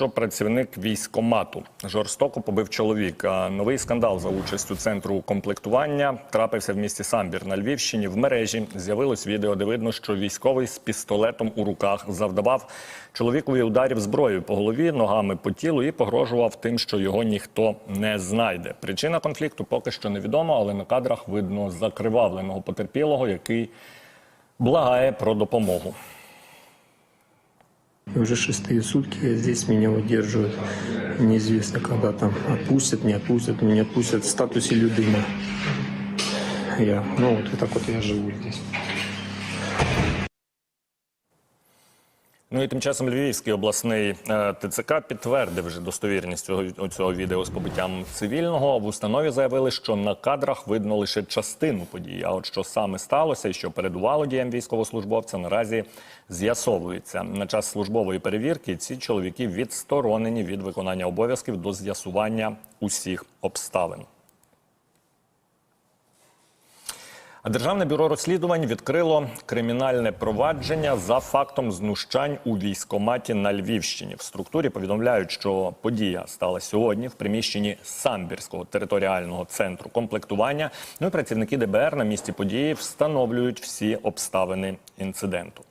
Що працівник військомату жорстоко побив чоловіка. Новий скандал за участю центру комплектування трапився в місті Самбір на Львівщині. В мережі з'явилось відео, де видно, що військовий з пістолетом у руках завдавав чоловікові ударів зброєю по голові, ногами по тілу і погрожував тим, що його ніхто не знайде. Причина конфлікту поки що невідома, але на кадрах видно закривавленого потерпілого, який благає про допомогу. И уже шестые сутки здесь меня удерживают. Неизвестно, когда там отпустят, не отпустят, не отпустят в статусе людина. Я, ну вот, так вот я живу здесь. Ну і тим часом Львівський обласний е, ТЦК підтвердив вже достовірність цього, цього відео з побиттям цивільного. В установі заявили, що на кадрах видно лише частину події. А от що саме сталося і що передувало діям військовослужбовця, наразі з'ясовується. На час службової перевірки ці чоловіки відсторонені від виконання обов'язків до з'ясування усіх обставин. А Державне бюро розслідувань відкрило кримінальне провадження за фактом знущань у військоматі на Львівщині. В структурі повідомляють, що подія стала сьогодні в приміщенні Самбірського територіального центру комплектування. Ну і працівники ДБР на місці події встановлюють всі обставини інциденту.